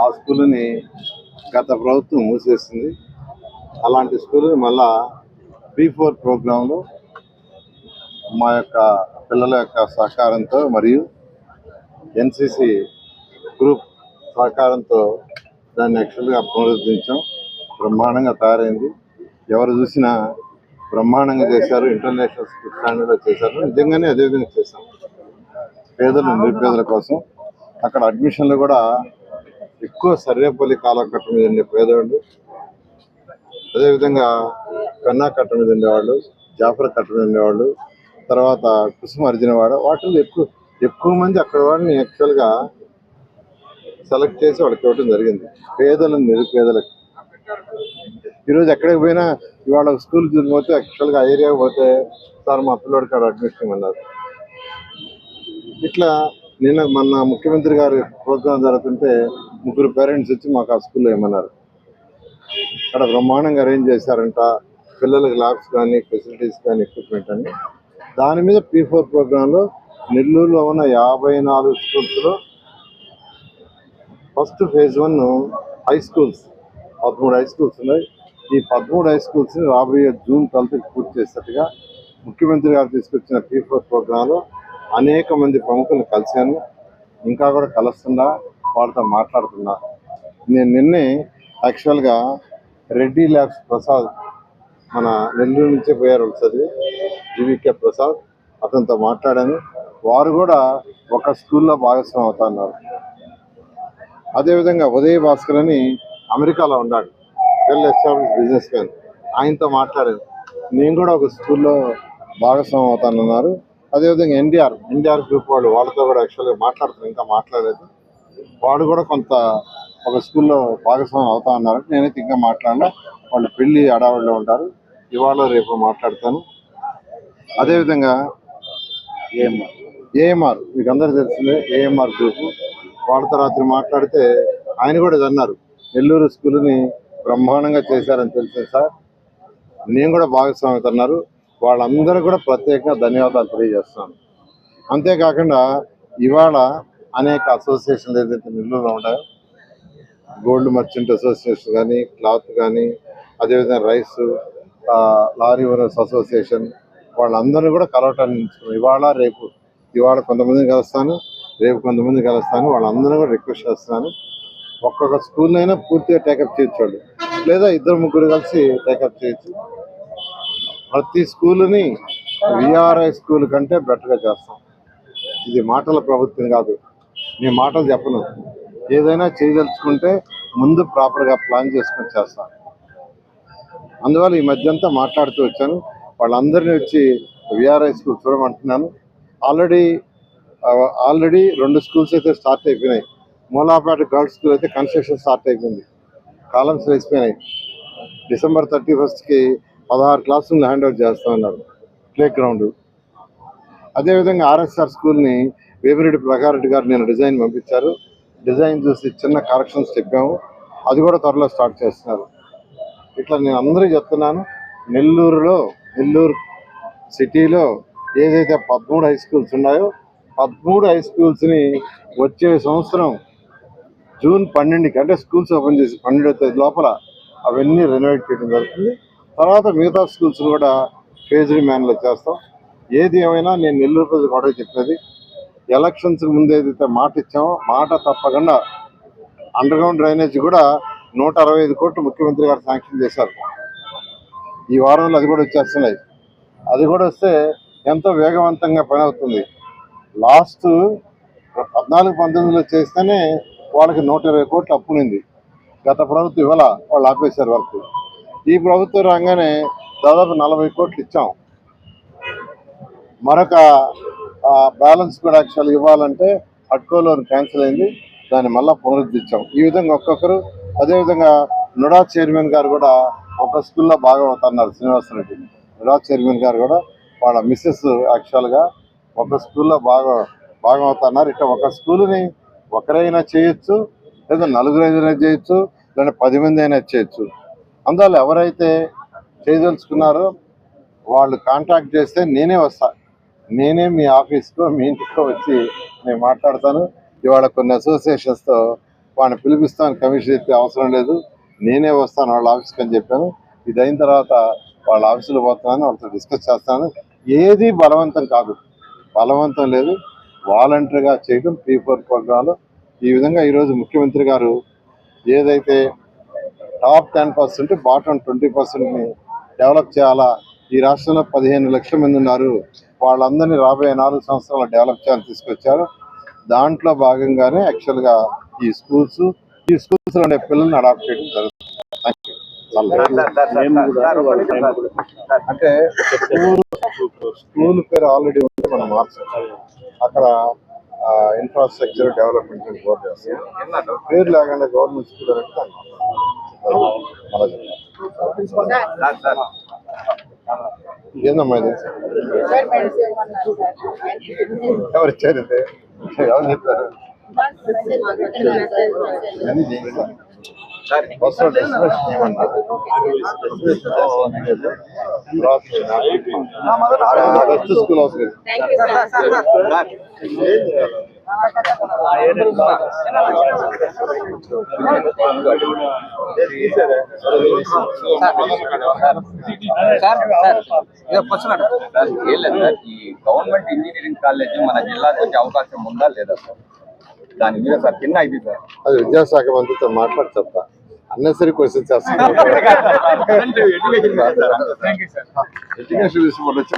ఆ స్కూల్ని గత ప్రభుత్వం మూసేసింది. అలాంటి స్కూల్ని మళ్ళా పీ ఫోర్ ప్రోగ్రాంలో మా యొక్క పిల్లల యొక్క సహకారంతో మరియు ఎన్సిసి గ్రూప్ సహకారంతో దాన్ని యాక్చువల్గా పునరుద్ధరించాం. బ్రహ్మాండంగా తయారైంది. ఎవరు చూసినా బ్రహ్మాండంగా చేశారు. ఇంటర్నేషనల్ స్టాండర్డ్లో చేశారు. నిజంగానే అదే విధంగా చేశాం. పేదలు నిరుపేదల కోసం. అక్కడ అడ్మిషన్లు కూడా ఎక్కువ సర్వేపల్లి కాలకట్ట మీద ఉండే పేదవాళ్ళు. అదేవిధంగా కన్నా కట్ట మీద ఉండేవాళ్ళు జాఫర్ కట్ట మీద ఉండేవాళ్ళు తర్వాత కుసుమ అర్జునవాడ వాటిల్లో ఎక్కువ ఎక్కువ మంది అక్కడ వాడిని యాక్చువల్గా సెలెక్ట్ చేసి వాళ్ళకి ఇవ్వడం జరిగింది. పేదలు నిరుపేదలకు. ఈరోజు ఎక్కడికి పోయినా ఇవాళ స్కూల్ పోతే యాక్చువల్గా ఆ ఏరియాకి పోతే సార్ మా పిల్లోడికి అక్కడ అడ్మిషన్ అన్నారు ఇట్లా నిన్న మన ముఖ్యమంత్రి గారి ప్రోగ్రాం జరుగుతుంటే ముగ్గురు పేరెంట్స్ వచ్చి మాకు ఆ స్కూల్లో ఏమన్నారు? అక్కడ బ్రహ్మాండంగా అరేంజ్ చేశారంట. పిల్లలకి ల్యాబ్స్ కానీ ఫెసిలిటీస్ కానీ ఎక్విప్మెంట్ అని దాని మీద పీ ఫోర్ ప్రోగ్రాంలో నెల్లూరులో ఉన్న యాభై నాలుగు స్కూల్స్లో first phase one high schools పదమూడు హై స్కూల్స్ ఉన్నాయి. ఈ పదమూడు హై స్కూల్స్ని రాబోయే జూన్ ట్వెల్త్కి పూర్తి చేసేట్టుగా ముఖ్యమంత్రి గారు తీసుకొచ్చిన పీ ఫోర్ ప్రోగ్రాంలో అనేక మంది ప్రముఖులు కలిశాను. ఇంకా కూడా కలుస్తున్నా వాళ్ళతో మాట్లాడుతున్నా. నేను నిన్నే యాక్చువల్గా రెడ్డి ల్యాబ్స్ ప్రసాద్ మన నెల్లూరు నుంచే పోయారు వాళ్ళు చదివి జీవికే ప్రసాద్ అతనితో మాట్లాడాను. వారు కూడా ఒక స్కూల్లో భాగస్వామి అవుతున్నారు అదేవిధంగా ఉదయ భాస్కర్ అని అమెరికాలో ఉన్నాడు. వెల్ ఎస్టాబ్లిష్ బిజినెస్ మ్యాన్ ఆయనతో మాట్లాడాను. నేను కూడా ఒక స్కూల్లో భాగస్వామి అవుతానన్నారు. అదేవిధంగా ఎన్డీఆర్ ఎన్డీఆర్ గ్రూప్ వాళ్ళు వాళ్ళతో కూడా యాక్చువల్గా మాట్లాడుతున్నారు ఇంకా మాట్లాడలేదు. వాడు కూడా కొంత ఒక స్కూల్లో భాగస్వామి అవుతా అన్నారు నేనైతే ఇంకా మాట్లాడినా వాళ్ళు పెళ్ళి అడావిడిలో ఉంటారు. ఇవాళ రేపు మాట్లాడతాను. అదేవిధంగా ఏఎంఆర్. ఏఎంఆర్ మీకు అందరూ తెలిసిందే ఏఎంఆర్ గ్రూపు వాళ్ళతో రాత్రి మాట్లాడితే ఆయన కూడా ఇది అన్నారు. నెల్లూరు స్కూల్ని బ్రహ్మాండంగా చేశారని తెలిసింది సార్. నేను కూడా భాగస్వామి అవుతున్నారు. వాళ్ళందరూ కూడా ప్రత్యేకంగా ధన్యవాదాలు తెలియజేస్తున్నాను. అంతేకాకుండా ఇవాళ అనేక అసోసియేషన్లు ఏదైతే నెల్లూరులో ఉంటాయో గోల్డ్ మర్చెంట్ అసోసియేషన్ కానీ క్లాత్ కానీ అదేవిధంగా రైస్ లారీ ఓనర్స్ అసోసియేషన్ వాళ్ళందరూ కూడా కలవటాన్ని ఇవాళ రేపు ఇవాళ కొంతమందిని కలుస్తాను రేపు కొంతమంది కలుస్తాను వాళ్ళందరూ కూడా రిక్వెస్ట్ చేస్తున్నాను. ఒక్కొక్క స్కూల్ అయినా పూర్తిగా టేకప్ చేయొచ్చు లేదా ఇద్దరు ముగ్గురు కలిసి టేకప్ చేయొచ్చు. ప్రతి స్కూల్ని విఆర్ఐ స్కూల్ కంటే బెటర్గా చేస్తాం. ఇది మాటల ప్రభుత్వం కాదు. నేను మాటలు చెప్పను. ఏదైనా చేయదలుచుకుంటే ముందు ప్రాపర్గా ప్లాన్ చేసుకొని చేస్తాను అందువల్ల ఈ మధ్య అంతా మాట్లాడుతూ వచ్చాను. వాళ్ళందరినీ వచ్చి విఆర్ఐ స్కూల్ చూడమంటున్నాను. ఆల్రెడీ ఆల్రెడీ రెండు స్కూల్స్ అయితే స్టార్ట్ అయిపోయినాయి. మూలాపేట గర్ల్స్ స్కూల్ అయితే కన్స్ట్రక్షన్ స్టార్ట్ అయిపోయింది. కాలమ్స్ వేసిపోయినాయి డిసెంబర్ థర్టీ ఫస్ట్కి పదహారు క్లాసులు హ్యాండ్ ఓవర్ చేస్తా ఉన్నారు ప్లే గ్రౌండ్. అదేవిధంగా ఆర్ఎస్ఆర్ స్కూల్ని వేమిరెడ్డి ప్రకారెడ్డి గారు నేను డిజైన్ పంపించారు. డిజైన్ చూసి చిన్న కరెక్షన్స్ చెప్పాము. అది కూడా త్వరలో స్టార్ట్ చేస్తున్నారు. ఇట్లా నేను అందరికీ చెప్తున్నాను నెల్లూరులో నెల్లూరు సిటీలో ఏదైతే పదమూడు హై స్కూల్స్ ఉన్నాయో పదమూడు హై స్కూల్స్ని వచ్చే సంవత్సరం జూన్ పన్నెండుకి అంటే స్కూల్స్ ఓపెన్ చేసి పన్నెండో తేదీ లోపల అవన్నీ రెనోవేట్ చేయడం జరుగుతుంది. తర్వాత మిగతా స్కూల్స్ కూడా ఫేజ్డ్ మ్యాన్లో చేస్తాం. ఏది ఏమైనా నేను నెల్లూరు ప్రజలు కూడా చెప్పేది ఎలక్షన్స్ ముందు ఏదైతే మాట ఇచ్చామో మాట తప్పకుండా అండర్ గ్రౌండ్ డ్రైనేజ్ కూడా నూట అరవై ఐదు కోట్లు ముఖ్యమంత్రి గారు శాంక్షన్ చేశారు. ఈ వారంలో అది కూడా వచ్చేస్తున్నాయి. అది కూడా వస్తే ఎంతో వేగవంతంగా పని అవుతుంది లాస్ట్ పద్నాలుగు పంతొమ్మిదిలో చేస్తేనే వాళ్ళకి నూట ఇరవై కోట్లు అప్పునింది గత ప్రభుత్వం ఇవాళ వాళ్ళు ఆపేశారు వర్క్ ఈ ప్రభుత్వం రాగానే దాదాపు నలభై కోట్లు ఇచ్చాం. మరొక బ్యాలెన్స్ కూడా యాక్చువల్ ఇవ్వాలంటే అట్కో లోన్ క్యాన్సిల్ అయింది. దాన్ని మళ్ళీ పునరుద్ధరించాం. ఈ విధంగా ఒక్కొక్కరు అదేవిధంగా నుడా చైర్మన్ గారు కూడా ఒక స్కూల్లో బాగా అవుతున్నారు శ్రీనివాసరెడ్డి. నుడా చైర్మన్ గారు కూడా వాళ్ళ మిస్సెస్ యాక్చువల్గా ఒక స్కూల్లో బాగా బాగా అవుతున్నారు ఇట్లా ఒక స్కూల్ని ఒకరైనా చేయొచ్చు లేదా నలుగురు అయినా చేయొచ్చు లేదా పది మంది అయినా చేయొచ్చు. అందువల్ల ఎవరైతే చేయదలుచుకున్నారో వాళ్ళు కాంటాక్ట్ చేస్తే నేనే వస్తాను నేనే మీ ఆఫీస్కో మీ ఇంటికో వచ్చి నేను మాట్లాడతాను. ఇవాళ కొన్ని అసోసియేషన్స్తో వాడిని పిలిపిస్తాను కమిషన్ ఎత్తే అవసరం లేదు. నేనే వస్తాను వాళ్ళ ఆఫీస్కి అని చెప్పాను. ఇది అయిన తర్వాత వాళ్ళ ఆఫీసులో పోతున్నాను వాళ్ళతో డిస్కస్ చేస్తాను. ఏది బలవంతం కాదు. బలవంతం లేదు. వాలంటరీగా చేయడం ప్రీ ఫోర్ ప్రోగ్రాంలో ఈ విధంగా ఈరోజు ముఖ్యమంత్రి గారు ఏదైతే top ten percent bottom twenty పర్సెంట్ని develop చేయాలా? ఈ రాష్ట్రంలో పదిహేను లక్షల మంది ఉన్నారు. వాళ్ళందరినీ రాబోయే నాలుగు సంవత్సరాలు డెవలప్ చేయాలని తీసుకొచ్చారు. దాంట్లో భాగంగానే యాక్చువల్గా ఈ స్కూల్స్ ఈ స్కూల్స్ ఉండే పిల్లల్ని అడాప్ట్ చేయడం జరుగుతుంది. అంటే స్కూల్ స్కూల్ పేరు ఆల్రెడీ ఉంటే మనం మార్చాలి అక్కడ ఇన్ఫ్రాస్ట్రక్చర్ డెవలప్మెంట్ అని బోర్డు చేస్తాం పేరు లేకుండా గవర్నమెంట్ స్కూల్ అంటే దాన్ని మార్చాలి. అలా చెప్పాలి. ఏందమ్మా ఇది ఎవరు ఇచ్చారు ఇది ఎవరు చెప్పారు ఇవన్నీ చేయిస్తా. బస్సులో డెస్టినేషన్ ఏమన్నారు వెస్ట్ స్కూల్ అవసరం ఏం లేదు సార్ ఈ గవర్నమెంట్ ఇంజనీరింగ్ కాలేజ్ మన జిల్లాకు వచ్చే అవకాశం ఉందా లేదా సార్ దాని మీద సార్ చిన్న ఇది సార్ అది విద్యాశాఖ మంత్రితో మాట్లాడి చెప్తా. అన్నెసరీ క్వశ్చన్ చేస్తాను ఎడ్యుకేషన్ విషయం వచ్చి